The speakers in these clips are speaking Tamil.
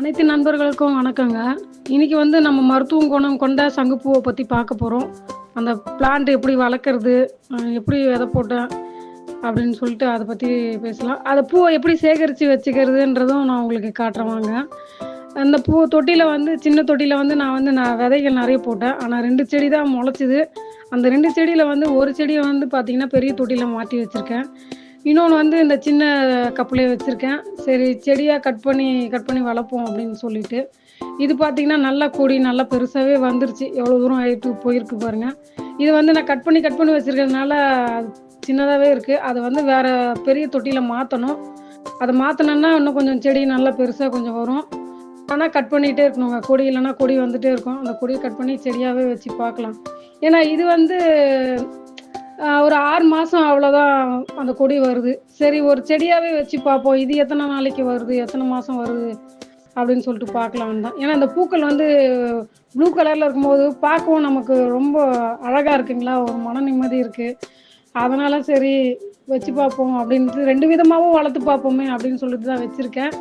அனைத்து நண்பர்களுக்கும் வணக்கங்க. இன்னைக்கு வந்து நம்ம மருத்துவ குணம் கொண்ட சங்குப்பூவை பற்றி பார்க்க போகிறோம் அந்த பிளான்ட் எப்படி வளர்க்குறது எப்படி விதை போட்டேன் அப்படின்னு சொல்லிட்டு அதை பற்றி பேசலாம். அதை பூவை எப்படி சேகரித்து வச்சுக்கிறதுன்றதும் நான் உங்களுக்கு காட்டுறவாங்க அந்த பூ தொட்டியில் வந்து சின்ன தொட்டியில் வந்து நான் வந்து நான் விதைகள் நிறைய போட்டேன். ஆனால் ரெண்டு செடி தான் முளைச்சிது. அந்த ரெண்டு செடியில் வந்து ஒரு செடியை வந்து பார்த்திங்கன்னா பெரிய தொட்டியில் மாட்டி வச்சுருக்கேன். இன்னொன்று வந்து இந்த சின்ன கப்புலேயே வச்சுருக்கேன். சரி செடியாக கட் பண்ணி கட் பண்ணி வளர்ப்போம் அப்படின்னு சொல்லிட்டு. இது பார்த்திங்கன்னா நல்லா கொடி நல்லா பெருசாகவே வந்துருச்சு. எவ்வளோ தூரம் ஆகிட்டு போயிருக்கு பாருங்கள் இது வந்து நான் கட் பண்ணி கட் பண்ணி வச்சுருக்கிறதுனால சின்னதாகவே இருக்குது அதை வந்து வேறு பெரிய தொட்டியில் மாற்றணும் அதை மாற்றினோன்னா இன்னும் கொஞ்சம் செடி நல்லா பெருசாக கொஞ்சம் வரும். ஆனால் கட் பண்ணிகிட்டே இருக்கணுங்க. கொடி இல்லைன்னா கொடி வந்துகிட்டே இருக்கும். அந்த கொடியை கட் பண்ணி செடியாகவே வச்சு பார்க்கலாம். ஏன்னா இது வந்து ஒரு ஆறு மாதம் அவ்வளோதான் அந்த கொடி வருது. சரி ஒரு செடியாகவே வச்சு பார்ப்போம். இது எத்தனை நாளைக்கு வருது? எத்தனை மாதம் வருது? அப்படின்னு சொல்லிட்டு பார்க்கலான்னு தான். ஏன்னா அந்த பூக்கள் வந்து ப்ளூ கலரில் இருக்கும்போது பார்க்கவும் நமக்கு ரொம்ப அழகாக இருக்குங்களா? ஒரு மன நிம்மதி இருக்குது அதனால சரி வச்சு பார்ப்போம் அப்படின்ட்டு ரெண்டு விதமாகவும் வளர்த்து பார்ப்போமே அப்படின்னு சொல்லிட்டு தான் வச்சுருக்கேன்.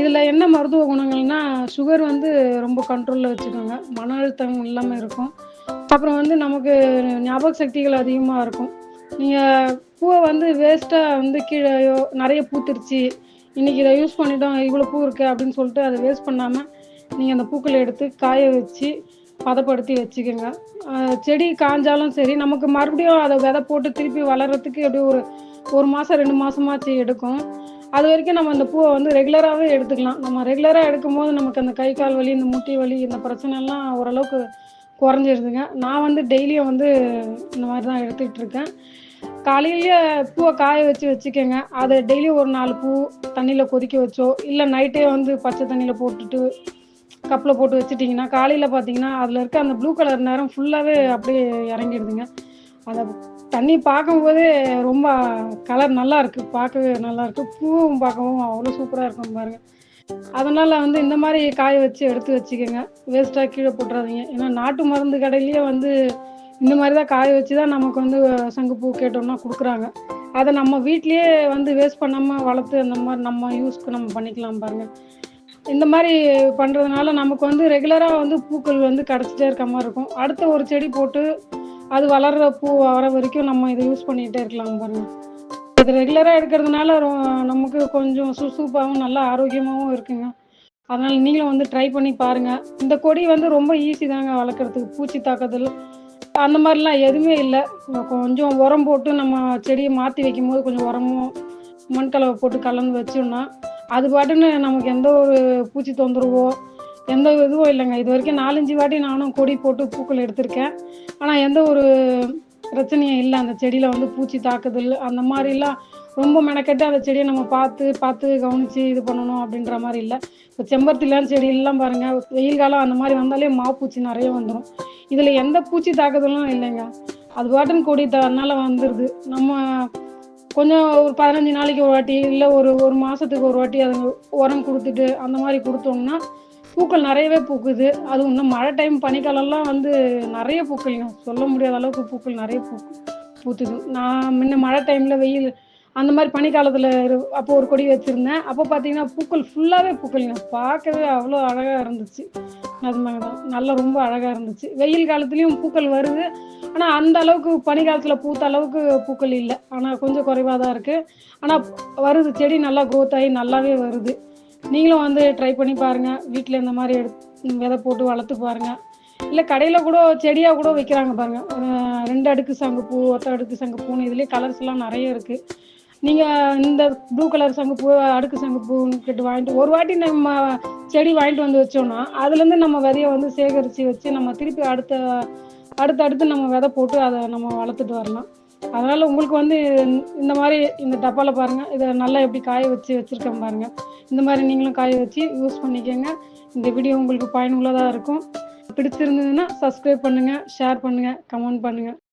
இதில் என்ன மருத்துவ குணங்கள்னா சுகர் வந்து ரொம்ப கண்ட்ரோலில் வச்சுக்கோங்க. மன அழுத்தம் இல்லாமல் இருக்கும். அப்புறம் வந்து நமக்கு ஞாபக சக்திகள் அதிகமாக இருக்கும். நீங்கள் பூவை வந்து வேஸ்ட்டாக வந்து கீழேயோ நிறைய பூத்துருச்சு. இன்றைக்கி இதை யூஸ் பண்ணிட்டோம் இவ்வளோ பூ இருக்குது அப்படின்னு சொல்லிட்டு அதை வேஸ்ட் பண்ணாமல் நீங்கள் அந்த பூக்களை எடுத்து காய வச்சு பதப்படுத்தி வச்சுக்கோங்க. செடி காஞ்சாலும் சரி நமக்கு மறுபடியும் அதை விதை போட்டு திருப்பி வளர்கிறதுக்கு எப்படியும் ஒரு ஒரு மாதம் ரெண்டு மாதமாச்சு எடுக்கும். அது வரைக்கும் நம்ம அந்த பூவை வந்து ரெகுலராகவே எடுத்துக்கலாம். நம்ம ரெகுலராக எடுக்கும்போது நமக்கு அந்த கை கால் வலி இந்த முட்டி வலி இந்த பிரச்சனைலாம் ஓரளவுக்கு குறைஞ்சிருதுங்க. நான் வந்து டெய்லியும் வந்து இந்த மாதிரி தான் எடுத்துக்கிட்டு இருக்கேன். காலையிலேயே பூவை காய வச்சு வச்சுக்கோங்க. அதை டெய்லியும் ஒரு நாலு பூ தண்ணியில் கொதிக்க வச்சோ இல்லை நைட்டே வந்து பச்சை தண்ணியில் போட்டுட்டு கப்பில் போட்டு வச்சுட்டிங்கன்னா காலையில் பார்த்தீங்கன்னா அதில் இருக்க அந்த ப்ளூ கலர் நேரம் ஃபுல்லாகவே அப்படியே இறங்கிடுதுங்க. அதை தண்ணி பார்க்கும்போதே ரொம்ப கலர் நல்லா இருக்குது பார்க்கவே நல்லா இருக்குது பூவும் பார்க்கவும் அவ்வளோ சூப்பராக இருக்கும் பாருங்க. அதனால் வந்து இந்த மாதிரி காய வச்சு எடுத்து வச்சுக்கோங்க. வேஸ்ட்டாக கீழே போட்டுறாதீங்க. ஏன்னா நாட்டு மருந்து கடையிலேயே வந்து இந்த மாதிரி தான் காய வச்சு தான் நமக்கு வந்து சங்குப்பூ கேட்டோம்னா கொடுக்குறாங்க. அதை நம்ம வீட்லேயே வந்து வேஸ்ட் பண்ணாமல் வளர்த்து அந்த மாதிரி நம்ம யூஸ்க்கு நம்ம பண்ணிக்கலாம் பாருங்கள் இந்த மாதிரி பண்ணுறதுனால நமக்கு வந்து ரெகுலராக வந்து பூக்கள் வந்து கிடச்சிட்டே இருக்க மாதிரி இருக்கும். அடுத்த ஒரு செடி போட்டு அது வளர்கிற பூ வர வரைக்கும் நம்ம இதை யூஸ் பண்ணிகிட்டே இருக்கலாம் பாருங்கள் இது ரெகுலராக எடுக்கிறதுனால ரொ- நமக்கு கொஞ்சம் சுறுசுறுப்பாகவும் நல்லா ஆரோக்கியமாகவும் இருக்குங்க. அதனால் நீங்களும் வந்து ட்ரை பண்ணி பாருங்கள் இந்த கொடி வந்து ரொம்ப ஈஸி தாங்க வளர்க்குறதுக்கு. பூச்சி தாக்குதல் அந்த மாதிரிலாம் எதுவுமே இல்லை. கொஞ்சம் உரம் போட்டு நம்ம செடியை மாற்றி வைக்கும் போது கொஞ்சம் உரமும் மண்கலவை போட்டு கலந்து வச்சோம்னா அது பாட்டுன்னு நமக்கு எந்த ஒரு பூச்சி தொந்தரவோ எந்த இதுவும் இல்லைங்க. இது வரைக்கும் நாலஞ்சு வாட்டி நானும் கொடி போட்டு பூக்கள் எடுத்திருக்கேன். ஆனால் எந்த ஒரு பிரச்சனையே இல்லை. அந்த செடியில் வந்து பூச்சி தாக்குதல் அந்த மாதிரிலாம் ரொம்ப மெனக்கெட்டு அந்த செடியை நம்ம பார்த்து பார்த்து கவனித்து இது பண்ணணும் அப்படின்ற மாதிரி இல்லை. இப்போ செம்பருத்திலாம் செடியெல்லாம் பாருங்கள் வெயில் காலம் அந்த மாதிரி வந்தாலே மாப்பூச்சி நிறைய வந்துடும் இதில் எந்த பூச்சி தாக்குதலும் இல்லைங்க. அது பாட்டுன்னு கொடி தன்னால வந்துடுது நம்ம கொஞ்சம் ஒரு பதினஞ்சு நாளைக்கு ஒரு வாட்டி இல்லை ஒரு ஒரு மாதத்துக்கு ஒரு வாட்டி அது உரம் கொடுத்துட்டு அந்த மாதிரி கொடுத்தோம்னா பூக்கள் நிறையவே பூக்குது. அதுவும் இன்னும் மழை டைம் பனிக்காலம்லாம் வந்து நிறைய பூக்கள்ங்க சொல்ல முடியாத அளவுக்கு பூக்கள் நிறைய பூ பூத்துது. நான் முன்ன மழை டைமில் வெயில் அந்த மாதிரி பனிக்காலத்தில் அப்போ ஒரு கொடி வச்சுருந்தேன். அப்போ பார்த்தீங்கன்னா பூக்கள் ஃபுல்லாகவே பூக்கள்ங்க பார்க்கவே அவ்வளோ அழகாக இருந்துச்சு. அது மாதிரி தான். நல்லா ரொம்ப அழகாக இருந்துச்சு. வெயில் காலத்துலேயும் பூக்கள் வருது. ஆனால் அந்த அளவுக்கு பனிக்காலத்தில் பூத்த அளவுக்கு பூக்கள் இல்லை. ஆனால் கொஞ்சம் குறைவாக தான் இருக்குது ஆனால் வருது. செடி நல்லா க்ரோத் ஆகி நல்லாவே வருது. நீங்களும் வந்து ட்ரை பண்ணி பாருங்கள் வீட்டில் இந்த மாதிரி எடுத்து விதை போட்டு வளர்த்து பாருங்கள் இல்லை கடையில் கூட செடியாக கூட வைக்கிறாங்க பாருங்கள் ரெண்டு அடுக்கு சங்குப்பூ ஒத்த அடுக்கு சங்குப்பூன்னு இதுலேயே கலர்ஸ் எல்லாம் நிறைய இருக்குது நீங்கள் இந்த ப்ளூ கலர் சங்குப்பூ அடுக்கு சங்குப்பூன்னு கேட்டு வாங்கிட்டு ஒரு வாட்டி நம்ம செடி வாங்கிட்டு வந்து வச்சோம்னா அதுலேருந்து நம்ம விதையை வந்து சேகரித்து வச்சு நம்ம திருப்பி அடுத்த அடுத்தடுத்து நம்ம விதை போட்டு அதை நம்ம வளர்த்துட்டு வரலாம். அதனால் உங்களுக்கு வந்து இந்த மாதிரி இந்த டப்பாவில் பாருங்கள் இதை நல்லா எப்படி காய வச்சு வச்சுருக்கேன் பாருங்கள் இந்த மாதிரி நீங்களும் காய வச்சு யூஸ் பண்ணிக்கோங்க. இந்த வீடியோ உங்களுக்கு பயனுள்ளதாக இருக்கும். பிடிச்சிருந்ததுன்னா சப்ஸ்கிரைப் பண்ணுங்கள் ஷேர் பண்ணுங்கள் கமெண்ட் பண்ணுங்கள்